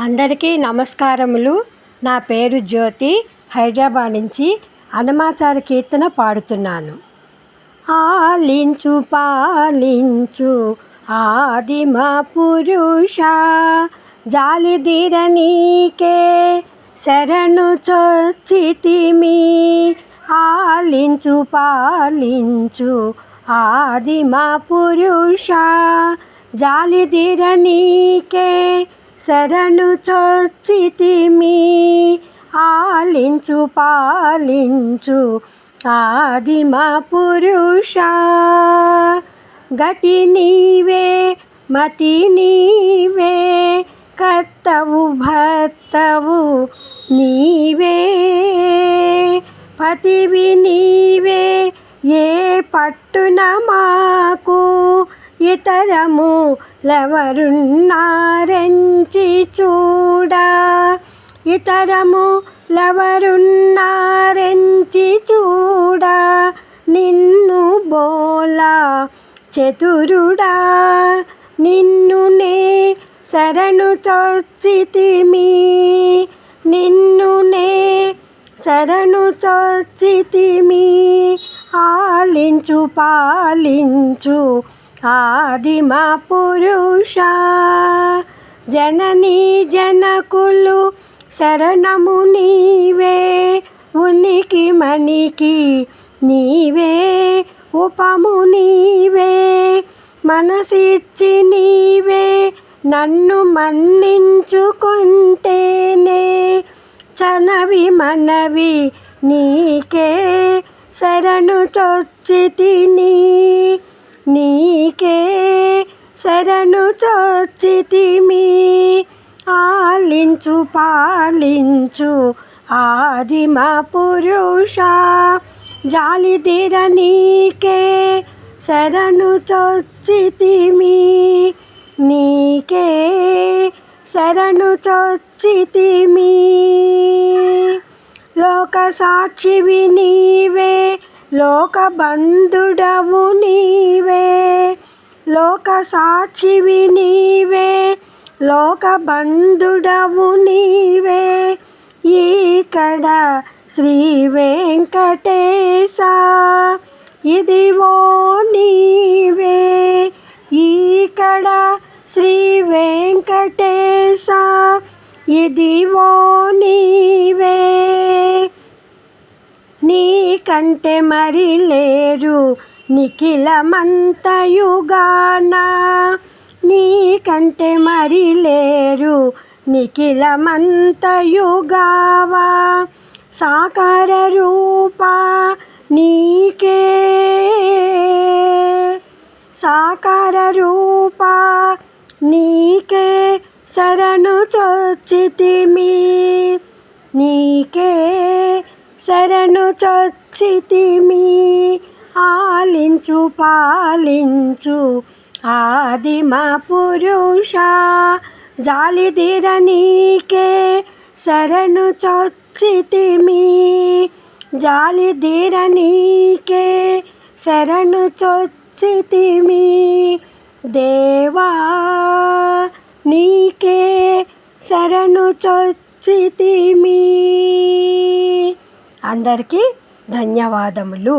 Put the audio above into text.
అందరికీ నమస్కారములు. నా పేరు జ్యోతి. హైదరాబాద్ నుంచి అనమాచార కీర్తన పాడుతున్నాను. ఆలించు పాలించు ఆదిమ పురుష జాలిదీర నీకే శరణు చొచ్చితిమి. ఆలించు పాలించు ఆదిమ పురుష జాలిదీర నీకే శరణు చొచ్చితిమి ఆలించు పాలించు ఆదిమ పురుష. గతి నీవే మతి నీవే కర్తవు భర్తవు నీవే. పతివి నీవే ఏ పట్టున మాకు ఇతరము లెవరున్నారెంచి చూడ. ఇతరము లెవరున్నారెంచి చూడ. నిన్ను బోలా చతురుడా. నిన్నునే శరణు చొచ్చితిమి. నిన్నునే శరణు చొచ్చితిమి. ఆలించు పాలించు ఆదిమ పురుష జననీ జనకులు శరణము నీవే ఉనికి మనికి నీవే ఉపము నీవే మనసిచ్చి నీవే నన్ను మన్నించుకుంటేనే చనవి మనవి నీకే శరణు చొచ్చితిని నీకే శరణు చొచ్చితిమి. ఆలించు పాలించు ఆదిమ పురుష. జాలిదిర నీకే శరణు చొచ్చితిమి. నీకే శరణు చొచ్చితిమి. లోక సాక్షివి నీవే లోక బంధుడవు నీవే లోక సాక్షివి నీవే లోక బంధుడవు నీవే ఇక్కడ శ్రీ వెంకటేశ ఇదివో నీవే. ఇక్కడ శ్రీ వెంకటేశ ఇదివో నీవే. నీ కంటే మరి లేరు నిఖిలమంతయుగాన. నీకంటే మరి లేరు నిఖిలమంతయుగావా. సాకార రూప నీకే. సాకార రూప నీకే శరణు చొచ్చితిమి. నీకే శరణు చొచ్చితిమి ఆలించు పాలించు. ఆదిమ పురుష జాలిదిర నీకే శరణు చొచ్చితిమి జాలిదిర నీకే శరణు చొచ్చితిమి. దేవా నీకే శరణు చొచ్చితిమి. అందరికీ ధన్యవాదములు.